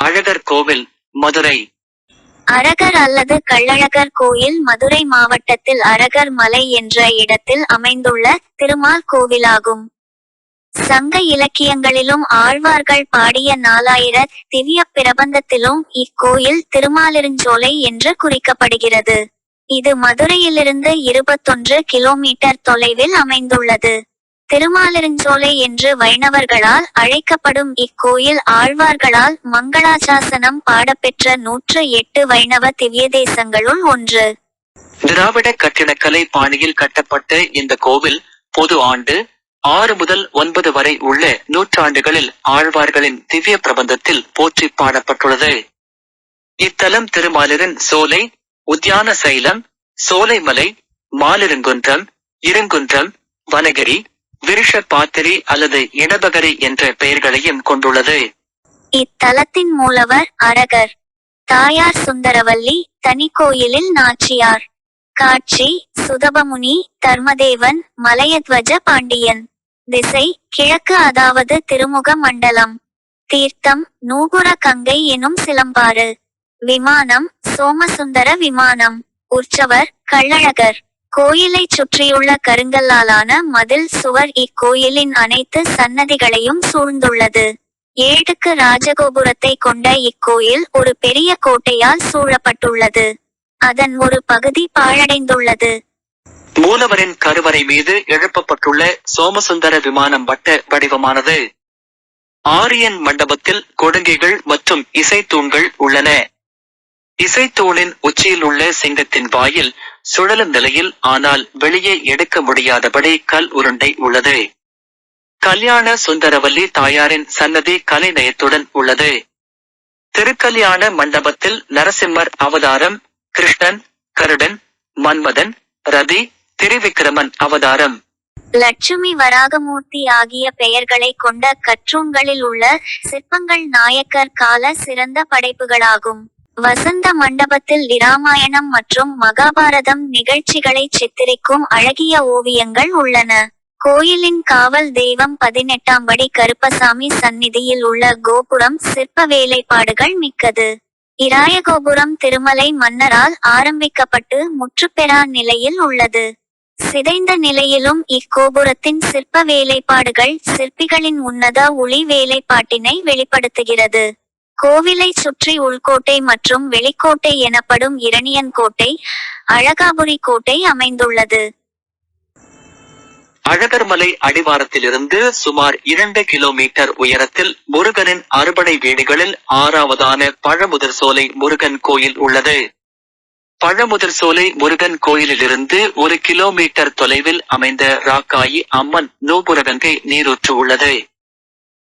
அழகர் கோவில் மதுரை. அழகர் அல்லது கள்ளழகர் கோயில் மதுரை மாவட்டத்தில் அழகர் மலை என்ற இடத்தில் அமைந்துள்ள திருமால் கோவிலாகும். சங்க இலக்கியங்களிலும் ஆழ்வார்கள் பாடிய நாலாயிர திவ்ய பிரபந்தத்திலும் இக்கோயில் திருமாலிருஞ்சோலை என்று குறிக்கப்படுகிறது. இது மதுரையிலிருந்து இருபத்தொன்று கிலோமீட்டர் தொலைவில் அமைந்துள்ளது. திருமாலிருஞ்சோலை என்று வைணவர்களால் அழைக்கப்படும் இக்கோயில் ஆழ்வார்களால் மங்களாசாசனம் பாடப்பெற்ற நூற்று எட்டு வைணவ திவ்ய தேசங்களுள் ஒன்று. திராவிட கட்டிடக்கலை பாணியில் கட்டப்பட்ட இந்த கோவில் பொது ஆண்டு ஆறு முதல் ஒன்பது வரை உள்ள நூற்றாண்டுகளில் ஆழ்வார்களின் திவ்ய பிரபந்தத்தில் போற்றி பாடப்பட்டுள்ளது. இத்தலம் திருமாலிரன் சோலை உத்தியான சைலம் சோலைமலை மாலிருங்குன்றம் இருங்குன்றம் வனகிரி விருஷ பாத்திரி அல்லது இடபகரி என்ற பெயர்களையும் கொண்டுள்ளது. இத்தலத்தின் மூலவர் அரகர். தாயார் சுந்தரவல்லி தனி கோயிலில் நாச்சியார். காட்சி சுதபமுனி தர்மதேவன் மலையத்வஜ பாண்டியன். திசை கிழக்கு அதாவது திருமுக மண்டலம். தீர்த்தம் நூபுர கங்கை எனும் சிலம்பாறு. விமானம் சோமசுந்தர விமானம். உற்சவர் கள்ளழகர். கோயிலை சுற்றியுள்ள கருங்கல்லாலான மதில் சுவர் இக்கோயிலின் அனைத்து சன்னதிகளையும் சூழ்ந்துள்ளது. ஏழுக்கு ராஜகோபுரத்தை கொண்ட இக்கோயில் ஒரு பெரிய கோட்டையால் சூழப்பட்டுள்ளது. அதன் ஒரு பகுதி பாழடைந்துள்ளது. மூலவரின் கருவறை மீது எழுப்பப்பட்டுள்ள சோமசுந்தர விமானம் வட்ட வடிவமானது. ஆரியன் மண்டபத்தில் கொடுங்கைகள் மற்றும் இசைத்தூண்கள் உள்ளன. இசைத்தூணின் உச்சியில் உள்ள சிங்கத்தின் வாயில் சுழலும் நிலையில் ஆனால் வெளியே எடுக்க முடியாதபடி கல் உருண்டை உள்ளது. கல்யாண சுந்தரவல்லி தாயாரின் சன்னதி கலைநயத்துடன் உள்ளது. திருக்கல்யாண மண்டபத்தில் நரசிம்மர் அவதாரம் கிருஷ்ணன் கருடன் மன்மதன் ரதி திருவிக்கிரமன் அவதாரம். லட்சுமி வராகமூர்த்தி ஆகிய பெயர்களை கொண்ட கற்றூண்களில் உள்ள சிற்பங்கள் நாயக்கர் கால சிறந்த படைப்புகளாகும். வசந்த மண்டபத்தில் இராமாயணம் மற்றும் மகாபாரதம் நிகழ்ச்சிகளை சித்தரிக்கும் அழகிய ஓவியங்கள் உள்ளன. கோயிலின் காவல் தெய்வம் பதினெட்டாம் படி கருப்பசாமி சந்நிதியில் உள்ள கோபுரம் சிற்ப வேலைப்பாடுகள் மிக்கது. இராயகோபுரம் திருமலை மன்னரால் ஆரம்பிக்கப்பட்டு முற்றுப்பெறா நிலையில் உள்ளது. சிதைந்த நிலையிலும் இக்கோபுரத்தின் சிற்ப வேலைப்பாடுகள் சிற்பிகளின் உன்னத ஒளி வேலைப்பாட்டினை வெளிப்படுத்துகிறது. கோவிலை சுற்றி உள்கோட்டை மற்றும் வெளிக்கோட்டை எனப்படும் இரணியன் கோட்டை அழகாபுரி கோட்டை அமைந்துள்ளது. அழகர்மலை அடிவாரத்திலிருந்து சுமார் இரண்டு கிலோமீட்டர் உயரத்தில் முருகனின் அறுபடை வீடுகளில் ஆறாவதான பழமுதிர் சோலை முருகன் கோயில் உள்ளது. பழமுதிர் சோலை முருகன் கோயிலிலிருந்து ஒரு கிலோமீட்டர் தொலைவில் அமைந்த ராக்காயி அம்மன் நூபுரகங்கை நீரூற்று உள்ளது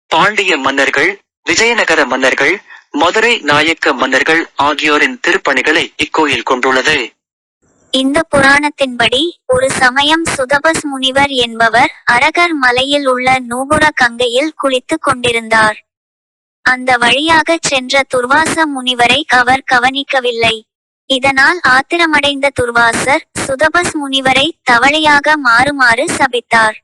பாண்டிய மன்னர்கள் விஜயநகர மன்னர்கள் மதுரை நாயக்க மன்னர்கள் ஆகியோரின் திருப்பணிகளை இக்கோயில் கொண்டுள்ளது. இந்த புராணத்தின்படி ஒரு சமயம் சுதபஸ் முனிவர் என்பவர் அரகர் மலையில் உள்ள நூபுர கங்கையில் குளித்துக் கொண்டிருந்தார். அந்த வழியாக சென்ற துர்வாச முனிவரை அவர் கவனிக்கவில்லை. இதனால் ஆத்திரமடைந்த துர்வாசர் சுதபஸ் முனிவரை தவளையாக மாறுமாறு சபித்தார்.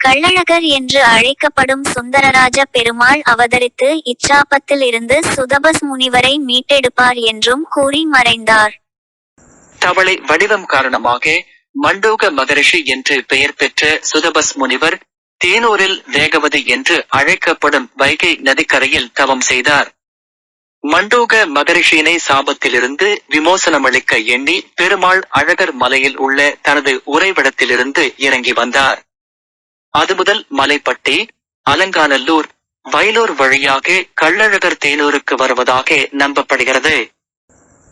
கள்ளழகர் என்று அழைக்கப்படும் சுந்தரராஜ பெருமாள் அவதரித்து இச்சாபத்தில் இருந்து சுதபஸ் முனிவரை மீட்டெடுப்பார் என்றும் கூறி மறைந்தார். தவளை வடிவம் காரணமாக மண்டூக மகரிஷி என்று பெயர் பெற்ற சுதபஸ் முனிவர் தேனூரில் வேகவதி என்று அழைக்கப்படும் வைகை நதிக்கரையில் தவம் செய்தார். மண்டூக மகரிஷியினை சாபத்திலிருந்து விமோசனமளிக்க எண்ணி பெருமாள் அழகர் மலையில் உள்ள தனது உறைவிடத்திலிருந்து இறங்கி வந்தார். அது முதல் மலைப்பட்டி அலங்காநல்லூர் வயலூர் வழியாக கள்ளழகர் தேனூருக்கு வருவதாக நம்பப்படுகிறது.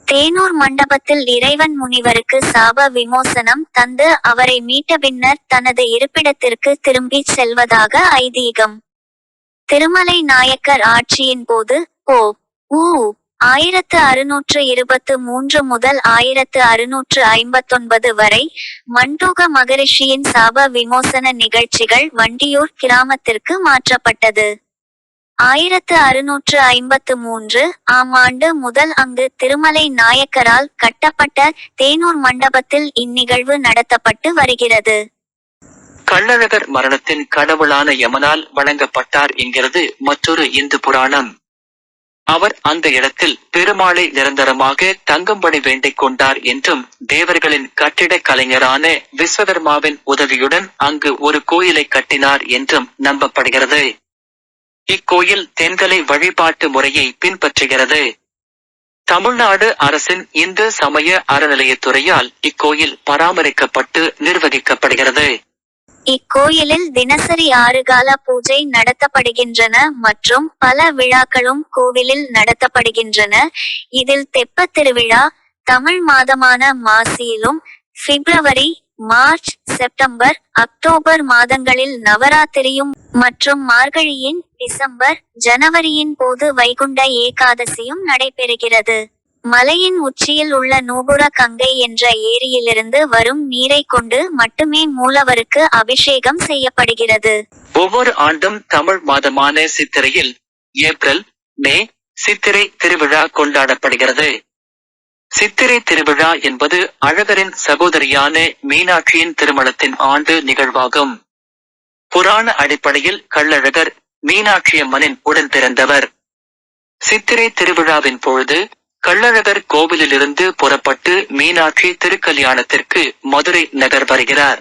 தேனூர் மண்டபத்தில் இறைவன் முனிவருக்கு சாப விமோசனம் தந்து அவரை மீட்ட பின்னர் தனது இருப்பிடத்திற்கு திரும்பி செல்வதாக ஐதீகம். திருமலை நாயக்கர் ஆட்சியின் போது ஓ ஊ ஆயிரத்து அறுநூற்று இருபத்து மூன்று முதல் ஆயிரத்து அறுநூற்று ஐம்பத்தொன்பது வரை மண்டூக மகரிஷியின் சாப விமோசன நிகழ்ச்சிகள் வண்டியூர் கிராமத்திற்கு மாற்றப்பட்டது. ஆயிரத்து அறுநூற்று ஐம்பத்து மூன்று ஆம் ஆண்டு முதல் அங்கு திருமலை நாயக்கரால் கட்டப்பட்ட தேனூர் மண்டபத்தில் இந்நிகழ்வு நடத்தப்பட்டு வருகிறது. கள்ளழகர் மரணத்தின் கடவுளான யமனால் வழங்கப்பட்டார் என்கிறது மற்றொரு இந்து புராணம். அவர் அந்த இடத்தில் பெருமாளை நிரந்தரமாக தங்கும்படி வேண்டிக் கொண்டார் என்றும் தேவர்களின் கட்டிடக் கலைஞரான விஸ்வகர்மாவின் உதவியுடன் அங்கு ஒரு கோயிலை கட்டினார் என்றும் நம்பப்படுகிறது. இக்கோயில் தென்கலை வழிபாட்டு முறையை பின்பற்றுகிறது. தமிழ்நாடு அரசின் இந்து சமய அறநிலையத்துறையால் இக்கோயில் பராமரிக்கப்பட்டு நிர்வகிக்கப்படுகிறது. இக்கோயிலில் தினசரி ஆறு கால பூஜை நடத்தப்படுகின்றன மற்றும் பல விழாக்களும் கோவிலில் நடத்தப்படுகின்றன. இதில் தெப்பத் திருவிழா தமிழ் மாதமான மாசியிலும் பிப்ரவரி மார்ச் செப்டம்பர் அக்டோபர் மாதங்களில் நவராத்திரியும் மற்றும் மார்கழியின் டிசம்பர் ஜனவரியின் போது வைகுண்ட ஏகாதசியும் நடைபெறுகிறது. மலையின் உச்சியில் உள்ள நூபுர கங்கை என்ற ஏரியிலிருந்து வரும் நீரை கொண்டு மட்டுமே மூலவருக்கு அபிஷேகம் செய்யப்படுகிறது. ஒவ்வொரு ஆண்டும் தமிழ் மாதமான சித்திரையில் ஏப்ரல் மே சித்திரை திருவிழா கொண்டாடப்படுகிறது. சித்திரை திருவிழா என்பது அழகரின் சகோதரியான மீனாட்சியின் திருமணத்தின் ஆண்டு நிகழ்வாகும். புராண அடிப்படையில் கள்ளழகர் மீனாட்சியம்மனின் உடன் பிறந்தவர் சித்திரை திருவிழாவின் பொழுது கள்ளழகர் கோவிலிலிருந்து புறப்பட்டு மீனாட்சி திருக்கல்யாணத்திற்கு மதுரை நகர் வருகிறார்.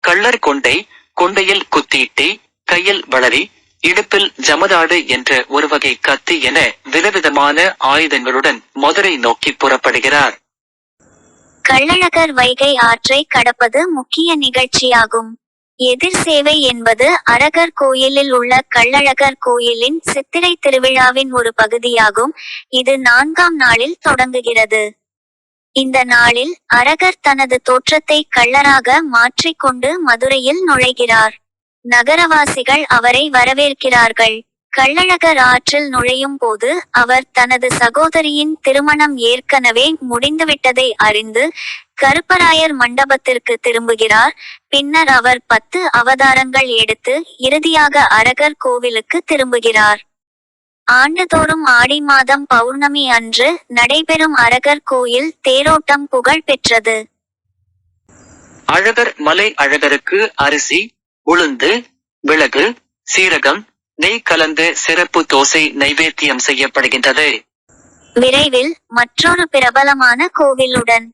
கள்ளர் கொண்டை கொண்டையில் குத்தீட்டி கையில் வளரி இடுப்பில் ஜமதாடு என்ற ஒரு வகை கத்தி என விதவிதமான ஆயுதங்களுடன் மதுரை நோக்கி புறப்படுகிறார். கள்ளழகர் வைகை ஆற்றை கடப்பது முக்கிய நிகழ்ச்சியாகும். எதிர் சேவை என்பது அரகர் கோயிலில் உள்ள கள்ளழகர் கோயிலின் சித்திரை திருவிழாவின் ஒரு பகுதியாகும். இது நான்காம் நாளில் தொடங்குகிறது. இந்த நாளில் அரகர் தனது தோற்றத்தை கள்ளராக மாற்றிக்கொண்டு மதுரையில் நுழைகிறார். நகரவாசிகள் அவரை வரவேற்கிறார்கள். கள்ளழகர் ஆற்றில் நுழையும் போது அவர் தனது சகோதரியின் திருமணம் ஏற்கனவே முடிந்துவிட்டதை அறிந்து கருப்பராயர் மண்டபத்திற்கு திரும்புகிறார். பின்னர் அவர் பத்து அவதாரங்கள் எடுத்து இறுதியாக அரகர் கோவிலுக்கு திரும்புகிறார். ஆண்டுதோறும் ஆடி மாதம் பௌர்ணமி அன்று நடைபெறும் அரகர் கோயில் தேரோட்டம் புகழ் பெற்றது. அழகர் மலை அழகருக்கு அரிசி உளுந்து மிளகு சீரகம் நெய் கலந்த சிறப்பு தோசை நைவேத்தியம் செய்யப்படுகின்றது. விரைவில் மற்றொரு பிரபலமான கோவிலுடன்